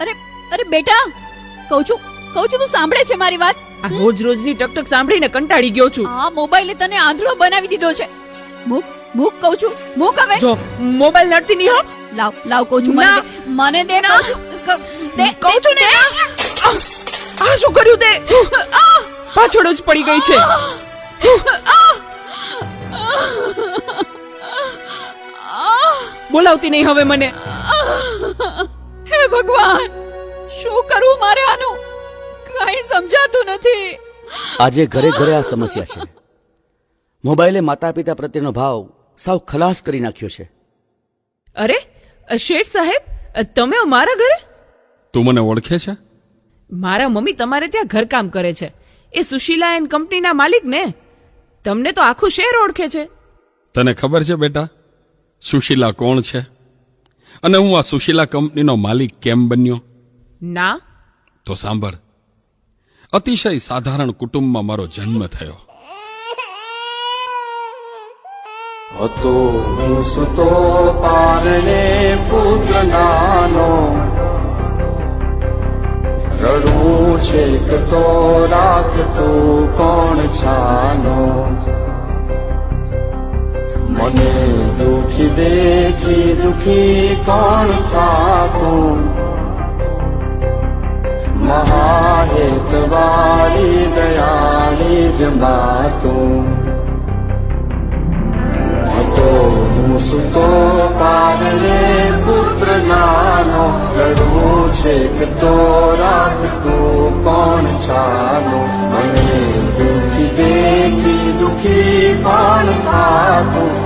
અરે અરે બેટા કહું છું કહું છું તું સાંભળે છે મારી વાત? આ રોજ રોજની ટકટક સાંભળીને કંટાળી ગયો છું. આ મોબાઈલે તને આંધળો બનાવી દીધો છે. મૂક મૂક કહું છું મૂક હવે. જો મોબાઈલ નડતી નહીં હો. લાવ લાવ કહું છું મને દે મને દે કહું છું ક- દે કહું છું ને. આ શું કર્યું તે? પાછળ જ પડી ગઈ છે. બોલાવતી નહીં હવે મને. હે ભગવાન! શું કરું મારે આનું? કઈ સમજાતું નથી. આજે ઘરે ઘરે આ સમસ્યા છે. મોબાઈલે માતા પિતા પ્રત્યેનો ભાવ સાવ ખલાસ કરી નાખ્યો છે. અરે શેઠ સાહેબ તમે મારા ઘરે? તું મને ઓળખે છે? મારા મમ્મી તમારે ત્યાં ઘરકામ કરે છે. એ સુશીલા એન્ડ કંપનીના માલિક ને. તમને તો આખું શહેર ઓળખે છે. તને ખબર છે બેટા? સુશીલા કોણ છે? અને હું આ સુશીલા કંપનીનો માલિક કેમ બન્યો? ના. તો સાંભળ. અતિશય સાધારણ કુટુંબમાં મારો જન્મ થયો. હતો હું સુતો પારણે પુત્ર નાનો રડું છે તો રાખતું કોણ છાનો. મને દુખી દેખી દુખી કોણ થાતું મહાહેતવાળી, દયાળી જમાતું હતો હું સુતો પારણે પુત્ર નાનો રડવું છે કે તો રાખતું કોણ છાનો મને દુખી દેખી દુખી કોણ થાતું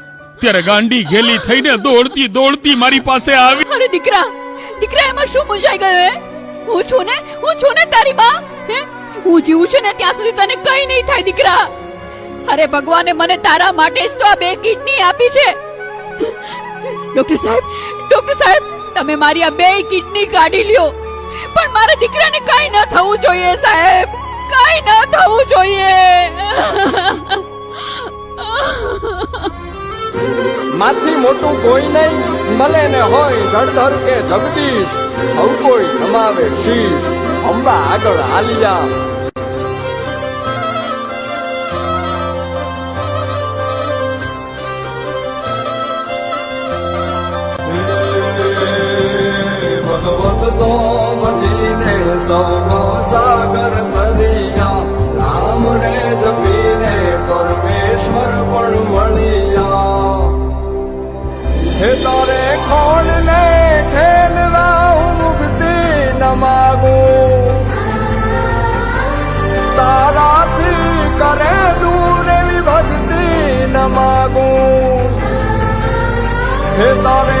ત્યારે ગાંડી ઘેલી થઈને દોડતી દોડતી મારી પાસે આવી. અરે દીકરા દીકરા, એમાં શું મૂંઝાઈ ગયો હે? હું છું ને, હું છું ને તારી બા, હે? હું જીવું છું ને ત્યાં સુધી તને કઈ નહીં થાય દીકરા. અરે ભગવાને મને તારા માટે જ તો આ બે કિડની આપી છે. ડોક્ટર સાહેબ ડોક્ટર સાહેબ, તમે મારી આ બે કિડની કાઢી લ્યો. પણ મારા દીકરાને કઈ ન થવું જોઈએ સાહેબ. કઈ ન થવું જોઈએ. માથી મોટું કોઈ નહીં મળે ને હોય જળધર કે જગદીશ, સૌ કોઈ નમાવે શીશ અંબા આગળ આલિયા ભગવત તો ભજીને સૌનો હે તારે ખોલ ને ખેલવા હું મુક્તિ ન માગો. તારાથી કરે દૂર એવી ન માગો. હે તારે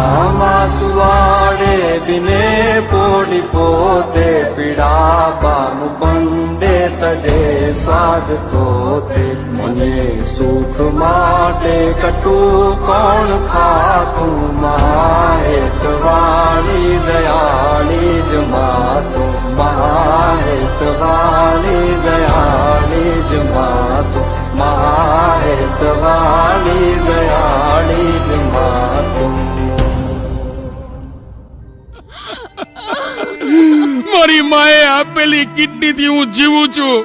સુખામાં સુવાડે બિને પોડી પોતે પીડા પામુ બંડે તજે સ્વાદ તોતે મને સુખ માટે કટું કોણ ખાતું મહાહેતવાળી દયાળી જ માતું મહાહેતવાળી દયાળી આપેલી કિડની થી હું જીવું છું.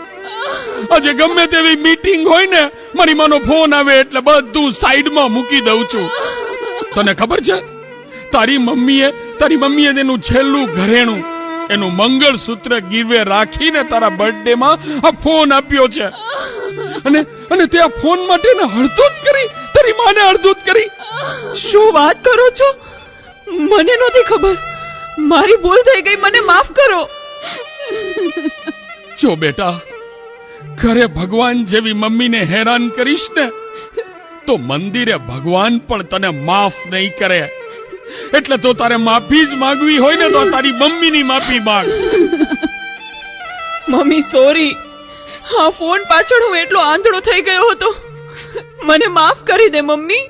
આજે ગમે તેવી મીટિંગ હોય ને, મારી માનો ફોન આવે એટલે બધું સાઈડમાં મૂકી દઉં છું. તને ખબર છે? તારી મમ્મીએ તારી મમ્મીએ તેનું છેલ્લું ઘરેણું, એનું મંગળસૂત્ર ગીરવે રાખીને તારા બર્થડે માં આ ફોન આપ્યો છે. અને અને તે આ ફોન માટે ને હળદૂત કરી, તારી માને હળદૂત કરી. શું વાત કરો છો? મને નહોતી ખબર. મારી ભૂલ થઈ ગઈ, મને માફ કરો. જો બેટા ઘરે ભગવાન જેવી મમ્મીને હેરાન કરીશ ને તો મંદિરે ભગવાન પણ તને માફ નહીં કરે. એટલે તો તારે માફી જ માંગવી હોય ને તો તારી મમ્મીની માફી માંગ. Mummy sorry. હા ફોન પાછળ હું એટલો આંધળો થઈ ગયો હતો. મને માફ કરી દે મમ્મી.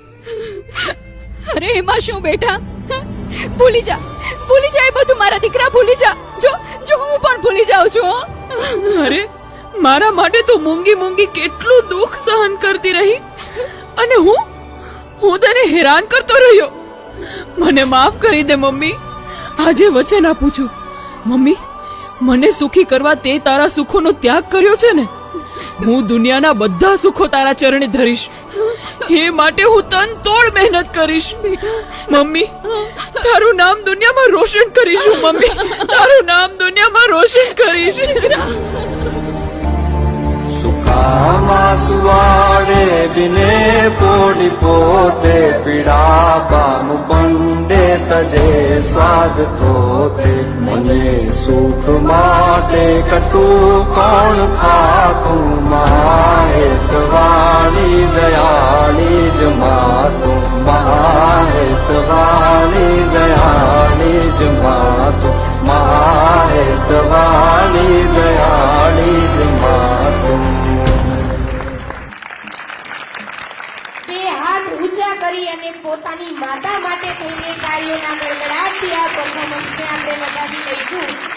અરે એમાં શું બેટા? ભૂલી જા ભૂલી જા એ બધું મારા દીકરા, ભૂલી જા. જો જો હું પણ ભૂલી જાઉં છું. અરે, મારા માટે તો મૂંગી મૂંગી કેટલું દુઃખ સહન કરતી રહી? અને હું હું તને હેરાન કરતો રહ્યો? મને માફ કરી દે, મમ્મી. આજે વચન આપું છું. મમ્મી, મને સુખી કરવા તે તારા સુખોનો ત્યાગ કર્યો છે ને? હું દુનિયાના બધા સુખો તારા ચરણે ધરીશ. એ માટે હું તન તોડ મહેનત કરીશ. મમ્મી તારું નામ દુનિયામાં રોશન કરીશું મમ્મી. તારું નામ દુનિયામાં રોશન કરીશ. સુખામાં સુવાડે દિને પોડી પોતે પીડા તજે સ્વાદ તોતે મને સુખ માટે કટુ કોણ ખાતું વાણી દયાળી જ માતું મહાહેતવાણી દયાળી જ માતું. ઊંચા કરી અને પોતાની માતા માટે થઈને તાળીઓના ગડગડાટથી આ પરફોર્મન્સને આપણે લગાવી લઈશું.